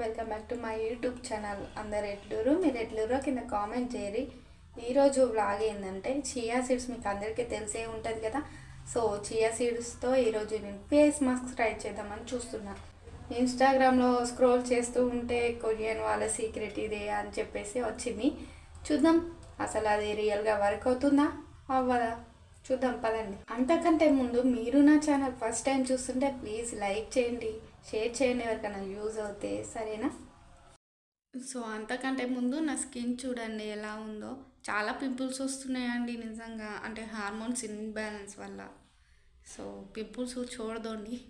Welcome back to my YouTube channel అందరు ఎట్లూరు? మీరు ఎట్లూరో కింద కామెంట్ చేయరి ఈరోజు వ్లాగ్ ఏంటంటే చియా సీడ్స్ మీకు అందరికీ తెలిసే ఉంటుంది కదా? సో చియా సీడ్స్తో ఈరోజు నేను ఫేస్ మాస్క్ ట్రై చేద్దామని చూస్తున్నాను ఇన్స్టాగ్రామ్లో స్క్రోల్ చేస్తూ ఉంటే కొరియన్ వాళ్ళ సీక్రెట్ ఇదే అని చెప్పేసి వచ్చింది. చూద్దాం. అసలు అది రియల్గా వర్క్ అవుతుందా? అవ్వదా? చూద్దాం పదండి. అంతకంటే ముందు మీరు నా ఛానల్ ఫస్ట్ టైం చూస్తుంటే ప్లీజ్ లైక్ చేయండి షేర్ చేయండి ఎవరికైనా యూజ్ అవుతే సరేనా? సో అంతకంటే ముందు నా స్కిన్ చూడండి ఎలా ఉందో. చాలా పింపుల్స్ వస్తున్నాయండి నిజంగా. అంటే హార్మోన్స్ ఇన్బ్యాలెన్స్ వల్ల. సో పింపుల్స్ చూడదండి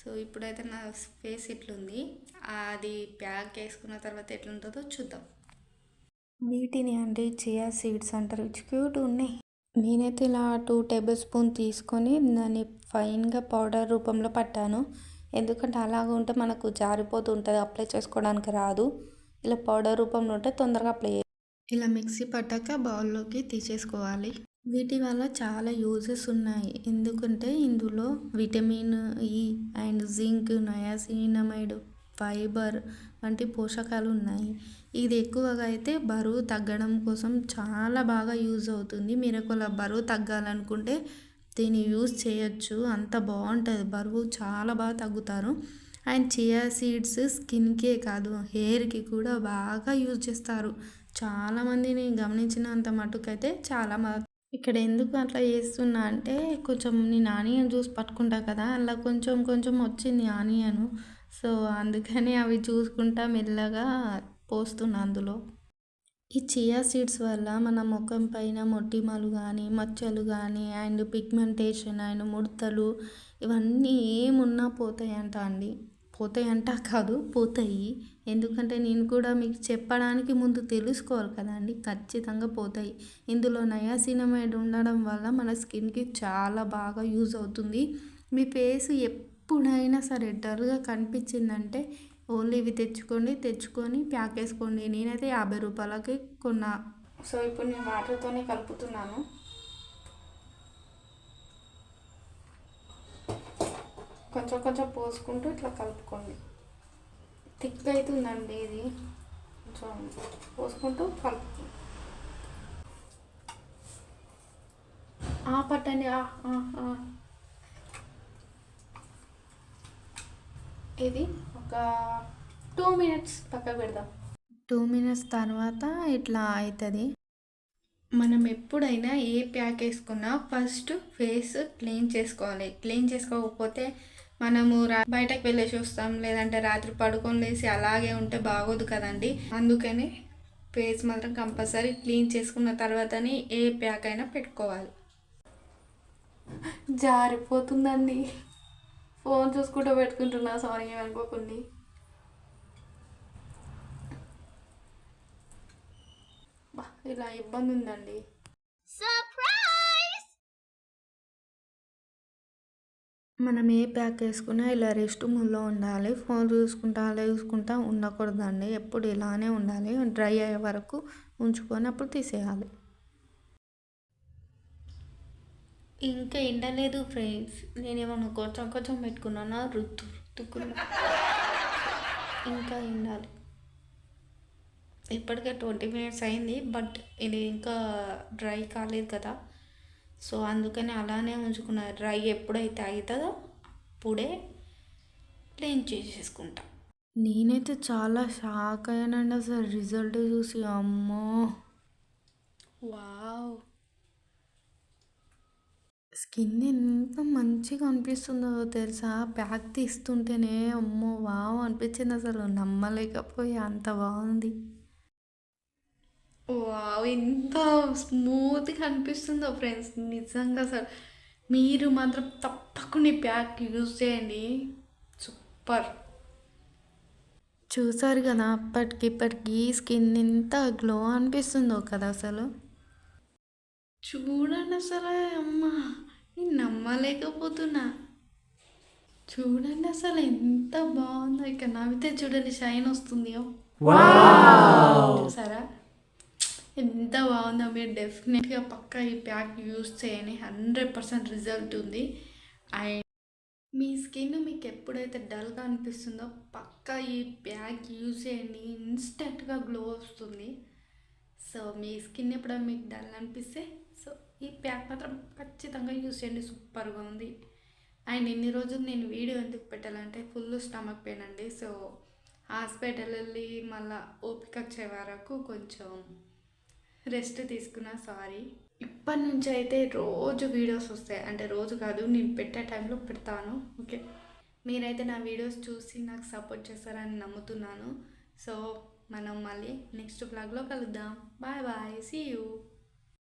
సో ఇప్పుడైతే నా ఫేస్ ఇట్లుంది. అది ప్యాక్ వేసుకున్న తర్వాత ఎట్లుంటుందో చూద్దాం. వీటిని అండి చియా సీడ్స్ అంటారు. క్యూట్ ఉన్నాయి. నేనైతే ఇలా టూ టేబుల్ స్పూన్ తీసుకొని దాన్ని ఫైన్గా పౌడర్ రూపంలో పట్టాను. ఎందుకంటే అలాగ ఉంటే మనకు జారిపోతూ ఉంటుంది అప్లై చేసుకోవడానికి రాదు. ఇలా పౌడర్ రూపంలో ఉంటే తొందరగా అప్లై ఇలా మిక్సీ పట్టాక బౌల్లోకి తీసేసుకోవాలి. వీటి వల్ల చాలా యూజెస్ ఉన్నాయి. ఎందుకంటే ఇందులో vitamin E and zinc niacinamide fibre వంటి పోషకాలు ఉన్నాయి. ఇది ఎక్కువగా అయితే బరువు తగ్గడం కోసం చాలా బాగా యూజ్ అవుతుంది. మీరు ఒకవేళ బరువు తగ్గాలనుకుంటే దీన్ని యూజ్ చేయొచ్చు. అంత బాగుంటుంది. బరువు చాలా బాగా తగ్గుతారు. అండ్ చియా సీడ్స్ స్కిన్కే కాదు హెయిర్కి కూడా బాగా యూజ్ చేస్తారు. చాలామందిని గమనించినంత మటుకైతే చాలా మ ఇక్కడ ఎందుకు అట్లా చేస్తున్నా అంటే కొంచెం నేను ఆనియన్ జ్యూస్ పట్టుకుంటా కదా అలా కొంచెం కొంచెం వచ్చింది ఆనియను. సో అందుకని అవి చూసుకుంటా మెల్లగా పోస్తున్నా అందులో. ఈ చియా సీడ్స్ వల్ల మన ముఖం పైన మొటిమలు కానీ మచ్చలు కానీ అండ్ పిగ్మెంటేషన్ అండ్ ముడతలు ఇవన్నీ ఏమున్నా పోతాయంట అండి. పోతాయంట కాదు పోతాయి. ఎందుకంటే నేను కూడా మీకు చెప్పడానికి ముందు తెలుసుకోవాలి కదండి ఖచ్చితంగా పోతాయి. ఇందులో నయాసినమైడ్ ఉండడం వల్ల మన స్కిన్కి చాలా బాగా యూజ్ అవుతుంది. మీ ఫేస్ ఎప్పుడైనా సరే డల్గా కనిపించిందంటే ఓన్లీ ఇవి తెచ్చుకోండి తెచ్చుకొని ప్యాక్ వేసుకోండి. నేనైతే యాభై రూపాయలకి కొన్నా. సో ఇప్పుడు నేను వాటర్తోనే కలుపుతున్నాను. కొంచెం కొంచెం పోసుకుంటూ ఇట్లా కలుపుకోండి. థిక్ అవుతుందండి ఇది. కొంచెం పోసుకుంటూ కలుపుకోండి ఆ పట్టండి ఆ, ఆ, ఆ. ఇది ఒక టూ మినిట్స్ పక్కకు పెడదాం. టూ మినిట్స్ తర్వాత ఇట్లా అవుతుంది మనం ఎప్పుడైనా ఏ ప్యాక్ వేసుకున్నా ఫస్ట్ ఫేస్ క్లీన్ చేసుకోవాలి. క్లీన్ చేసుకోకపోతే మనము రా బయటకు వెళ్ళేసి వస్తాం లేదంటే రాత్రి పడుకొని లేసి అలాగే ఉంటే బాగోదు కదండి. అందుకని ఫేస్ మాత్రం కంపల్సరీ క్లీన్ చేసుకున్న తర్వాతనే ఏ ప్యాక్ అయినా పెట్టుకోవాలి. జారిపోతుందండి. ఫోన్ చూసుకుంటూ పెట్టుకుంటున్నా. సారీ ఏమనుకోకండి బా, ఇలా ఇబ్బంది ఉందండి మనం ఏ ప్యాక్ వేసుకున్నా ఇలా రెస్ట్ మూడ్లో ఉండాలి. ఫోన్ చూసుకుంటా అలా చూసుకుంటా ఉండకూడదండి. ఎప్పుడు ఇలానే ఉండాలి. డ్రై అయ్యే వరకు ఉంచుకొని అప్పుడు తీసేయాలి. ఇంకా ఎండలేదు ఫ్రెండ్స్. నేనేమన్నా కొంచెం కొంచెం పెట్టుకున్నానా? రుత్తు రుత్తుకున్నా ఇంకా ఎండాలి. ఇప్పటికే ట్వంటీ మినిట్స్ అయింది బట్ ఇది ఇంకా డ్రై కాలేదు కదా. సో అందుకని అలానే ఉంచుకున్నా. డ్రై ఎప్పుడైతే అవుతుందో అప్పుడే క్లీన్ చేసేసుకుంటా. నేనైతే చాలా షాక్ అయ్యానండి అసలు రిజల్ట్ చూసి. అమ్మో! వావ్! స్కిన్ ఎంత మంచిగా అనిపిస్తుందో తెలుసా? ప్యాక్ తీస్తుంటేనే అమ్మో వావ్ అనిపించింది అసలు. నమ్మలేకపోయా అంత బాగుంది. వావ్ ఎంత స్మూత్గా అనిపిస్తుందో ఫ్రెండ్స్. నిజంగా అసలు మీరు మాత్రం తప్పకుండా ఈ ప్యాక్ యూజ్ చేయండి. సూపర్. చూసారు కదా అప్పటికి ఇప్పటికి స్కిన్ ఎంత గ్లో అనిపిస్తుందో కదా అసలు. చూడండి అసలు అమ్మ. నేను నమ్మలేకపోతున్నా. చూడండి అసలు ఎంత బాగుందో. ఇక్కడ నవ్వితే చూడండి షైన్ వస్తుంది. చూసారా? ఎంత బాగుందో. మీరు డెఫినెట్గా పక్కా ఈ ప్యాక్ యూస్ చేయండి హండ్రెడ్ పర్సెంట్ రిజల్ట్ ఉంది. అండ్ మీ స్కిన్ మీకు ఎప్పుడైతే డల్గా అనిపిస్తుందో పక్కా ఈ ప్యాక్ యూజ్ చేయండి. ఇన్స్టెంట్గా గ్లో వస్తుంది. సో మీ స్కిన్ ఎప్పుడైనా మీకు డల్ అనిపిస్తే సో ఈ ప్యాక్ మాత్రం ఖచ్చితంగా యూస్ చేయండి. సూపర్గా ఉంది. అండ్ ఇన్ని రోజులు నేను వీడియో ఎందుకు పెట్టాలంటే ఫుల్ స్టమక్ పెయిన్ అండి. సో హాస్పిటల్ వెళ్ళి మళ్ళీ ఓపిక వచ్చే వరకు కొంచెం రెస్ట్ తీసుకున్నా సారీ. ఇప్పటి నుంచి అయితే రోజు వీడియోస్ వస్తాయి. అంటే రోజు కాదు నేను పెట్టే టైంలో పెడతాను. ఓకే? మీరైతే నా వీడియోస్ చూసి నాకు సపోర్ట్ చేస్తారని నమ్ముతున్నాను. సో మనం మళ్ళీ నెక్స్ట్ బ్లాగ్లో కలుద్దాం. Bye bye. See you